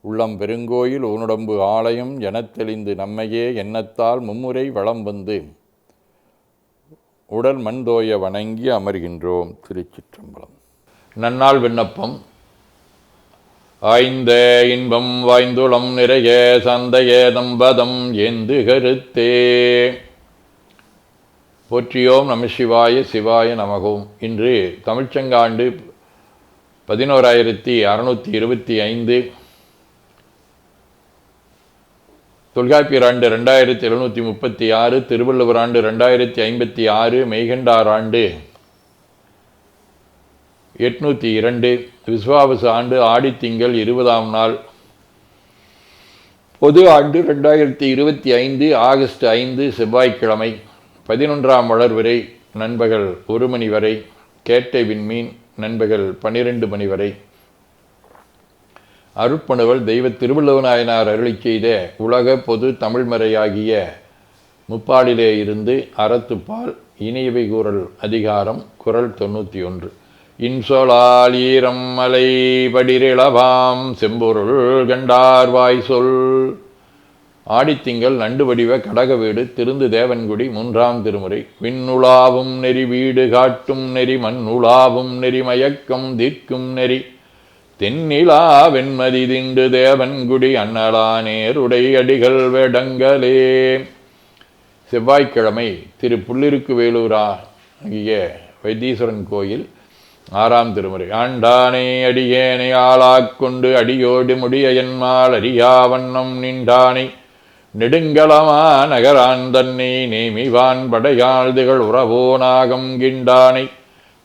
உள்ளம் பெருங்கோயில் ஊனுடம்பு ஆலயம் எனத் தெளிந்து நம்மையே எண்ணத்தால் மும்முறை வளம் வந்து உடல் மண்தோய வணங்கி அமர்கின்றோம் திருச்சிற்றம்பலம். நன்னாள் விண்ணப்பம். ஆய்ந்த இன்பம் வாய்ந்துளம் நிறைய சந்தைய தம்பதம் ஏந்து கருத்தே போற்றியோம் நம சிவாய சிவாய நமகோம் இன்று தமிழ்ச்சங்காண்டு பதினோராயிரத்தி அறுநூற்றி இருபத்தி ஐந்து. தொல்காப்பியர் ஆண்டு ரெண்டாயிரத்தி எழுநூற்றி முப்பத்தி ஆறு திருவள்ளுவர் ஆண்டு ரெண்டாயிரத்தி ஐம்பத்தி ஆறு மெய்கண்டார் ஆண்டு எட்நூற்றி இரண்டு விஸ்வாவச ஆண்டு ஆடித்திங்கள் இருபதாம் நாள். பொது ஆண்டு ரெண்டாயிரத்தி இருபத்தி ஐந்து ஆகஸ்ட் ஐந்து செவ்வாய்க்கிழமை பதினொன்றாம் வளர்வரை நண்பகல் ஒரு மணி வரை கேட்டை விண்மீன் நண்பகல் பன்னிரெண்டு மணி வரை. அருட்பணுவல் தெய்வ திருவள்ளுவநாயனார் அருளி செய்த உலக பொது தமிழ்மறையாகிய முப்பாடிலே இருந்து அறத்துப்பால் இனியவை கூறல் அதிகாரம் குரல் தொண்ணூற்றி ஒன்று. இன்சொலால் ஈரம் மலை படிரிளவாம் செம்பொருள் கண்டார் வாய் சொல் ஆடித்திங்கள் நண்டு வடிவ கடக வீடு திருந்து தேவன்குடி மூன்றாம் திருமுறை. விண்ணுலாவும் நெறி வீடு காட்டும் நெறி மண்ணுலாவும் நெறி மயக்கம் தீர்க்கும் நெறி. தென்னிலா வெண்மதி திண்டு தேவன்குடி அண்ணலா நேருடை அடிகள் வேடங்களே. செவ்வாய்க்கிழமை திரு புள்ளிருக்கு வேலூரா ஆகிய வைத்தீஸ்வரன் கோயில் ஆறாம் திருமுறை. ஆண்டானே அடியேனை ஆளாக்கொண்டு அடியோடு முடிய என்மால் அறியா வண்ணம் நின்றானை. நெடுங்கலமா நகரான் தன்னை நேமிவான் படையாழ்துகள் உறவோ நாகம்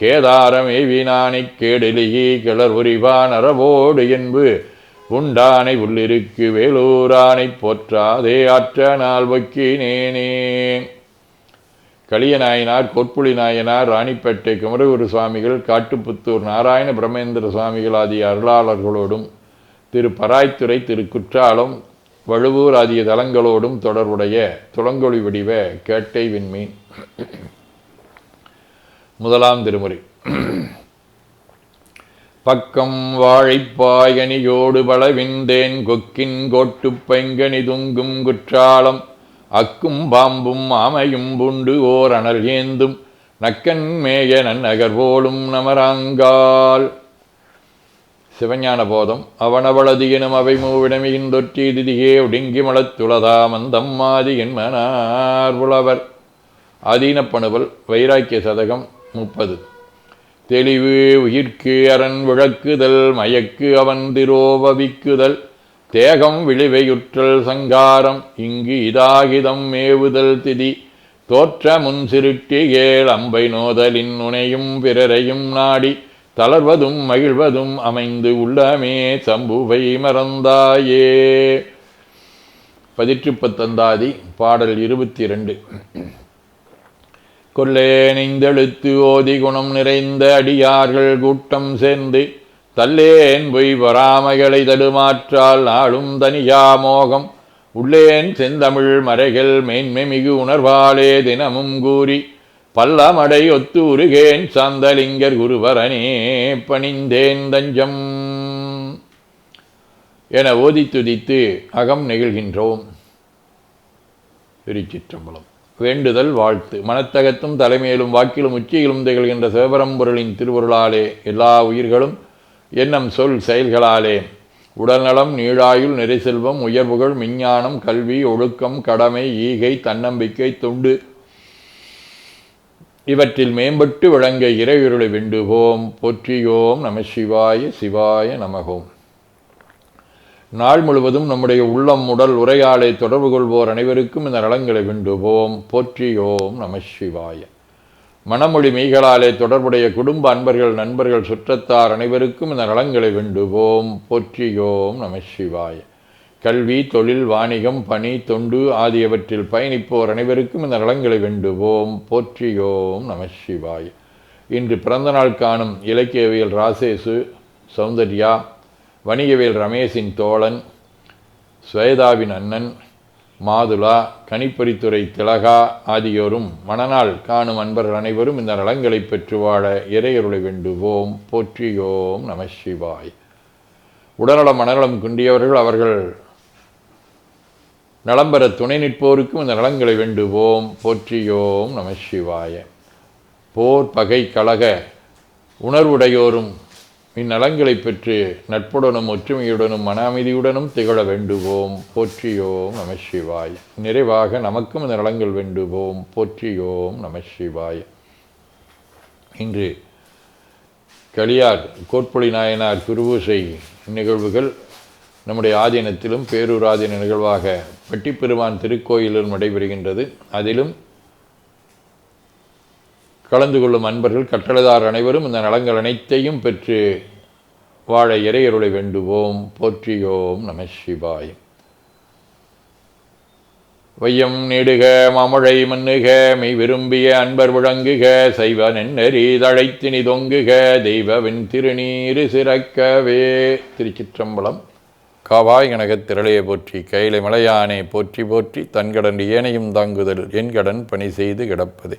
கேதாரமே கேதாரமேவினானை கேடெலிகி கிளர் உரிவான் அறவோடு என்பு. உண்டானை உள்ளிருக்கு வேலூரானை போற்றாதே ஆற்ற நாள் வக்கினேனே களியநாயனார் கொற்புளி நாயனார் ராணிப்பேட்டை குமரகுரு சுவாமிகள் காட்டுப்புத்தூர் நாராயண பிரமேந்திர சுவாமிகள் ஆகிய அருளாளர்களோடும் திரு பராய்த்துறை திரு குற்றாலம் வழுவூர் ஆகிய தலங்களோடும் தொடர்புடைய துளங்கொழி வடிவ கேட்டை விண்மீன். முதலாம் திருமுறை. பக்கம் வாழைப்பாயணியோடு பலவிந்தேன் கொக்கின் கோட்டுப் பைங்கனி துங்கும் குற்றாலம் அக்கும் பாம்பும் ஆமையும் புண்டு ஓர் அனல் ஏந்தும் நக்கன் மேய நன்னகர் போலும் நமராங்கால். சிவஞான போதம் அவனவளது எனும் அவை மூவிடமிகின்றொற்றி திதியே ஒடுங்கி மலத்துளதாமந்தம் மாதி என்மனார் புலவர் ஆதீனப்பணுவல் வைராக்கிய சதகம் முப்பது. தெளிவு உயிர்க்கு அரண் விளக்குதல் மயக்கு அவன் திரோபவிக்குதல் தேகம் விழிவையுற்றல் சங்காரம் இங்கு இதாகிதம் மேவுதல் திதி தோற்ற முன் சிருட்டி ஏழ் அம்பை நோதலின் நுனையும் பிறரையும் நாடி தளர்வதும் மகிழ்வதும் அமைந்து உள்ளமே சம்புவை மறந்தாயே. பதிற்று பத்தந்தாதி பாடல் இருபத்தி ரெண்டு கொல்லேனிந்தெழுத்து ஓதி குணம் நிறைந்த அடியார்கள் கூட்டம் சேர்ந்து தல்லேன் பொய் வராமைகளை தடுமாற்றால் நாளும் தனியா மோகம். உள்ளேன் செந்தமிழ் மறைகள் மேன்மை மிகு உணர்வாலே தினமும் கூறி பல்லமடை ஒத்து உருகேன் சாந்தலிங்கர் குருவரனே பணிந்தேன் தஞ்சம். என ஓதி துதித்து அகம் நெகிழ்கின்றோம் திருச்சிற்றம்பலம். வேண்டுதல் வாழ்த்து. மனத்தகத்தும் தலைமையிலும் வாக்கிலும் உச்சியிலும் திகழ்கின்ற சிவபரம்பொருளின் திருவருளாலே எல்லா உயிர்களும் எண்ணம் சொல் செயல்களாலே. உடல்நலம் நீழாயுள் நிறைசெல்வம் உயர்வுகள் விஞ்ஞானம் கல்வி ஒழுக்கம் கடமை ஈகை தன்னம்பிக்கை தொண்டு இவற்றில் மேம்பட்டு விளங்க இறையுருளை வேண்டுவோம். போற்றியோம் நம சிவாய சிவாய நமகோம் நாள் முழுவதும் நம்முடைய உள்ளம் உடல் உரையாடை தொடர்பு கொள்வோர் அனைவருக்கும் இந்த நலங்களை வேண்டுவோம் போற்றியோம் நம சிவாய. மனமொழி மெய்களாலே தொடர்புடைய குடும்ப அன்பர்கள் நண்பர்கள் சுற்றத்தார் அனைவருக்கும் இந்த நலங்களை வேண்டுவோம் போற்றியோம் நம சிவாய. கல்வி தொழில் வாணிகம் பணி தொண்டு ஆகியவற்றில் பயணிப்போர் அனைவருக்கும் இந்த நலங்களை வேண்டுவோம் போற்றியோம் நம சிவாய. இன்று பிறந்தநாள் காணும் இலக்கியவியல் ராசேசு சௌந்தர்யா வணிகவேல் ரமேஷின் தோழன் ஸ்வேதாவின் அண்ணன் மாதுலா கணிப்பொறித்துறை திலகா ஆகியோரும் மணநாள் காணும் அன்பர்கள் அனைவரும் இந்த நலங்களை பெற்று வாழ இறையருளை வேண்டுவோம். போற்றியோம் நம சிவாய். உடல்நலம் மனநலம் குண்டியவர்கள் அவர்கள் நலம்பெற துணை நிற்போருக்கும் இந்த நலங்களை வேண்டுவோம். போற்றியோம் நம சிவாய. போர் பகை கழக உணர்வுடையோரும் இந்நலங்களை பெற்று நட்புடனும் ஒற்றுமையுடனும் மன அமைதியுடனும் திகழ வேண்டுவோம். போற்றியோம் நம சிவாய். நிறைவாக நமக்கும் இந்த நலங்கள் வேண்டுவோம். போற்றியோம் நம சிவாய். இன்று களியார் கோட்புலி நாயனார் குருபூசை நிகழ்வுகள் நம்முடைய ஆதீனத்திலும் பேரூர் ஆதீன நிகழ்வாக பெட்டிப்பெருமான் திருக்கோயிலும் நடைபெறுகின்றது. அதிலும் கலந்து கொள்ளும் அன்பர்கள் கட்டளைதார் அனைவரும் இந்த நலங்கள் அனைத்தையும் பெற்று வாழ இறையருளை வேண்டுவோம். போற்றியோம் நம சிவாய். வையம் நெடுக மாமழை மண்ணுக மெய் விரும்பிய அன்பர் விளங்குக சைவ நென்னறி தழைத்தினி தொங்குக தெய்வவின் திருநீரு சிறக்கவே. திருச்சிற்றம்பலம் காவாய் கனகத் திரளையை போற்றி கையிலை மலையானை போற்றி போற்றி தன்கடன் ஏனையும் தாங்குதல் என் கடன் பணி செய்து கிடப்பது.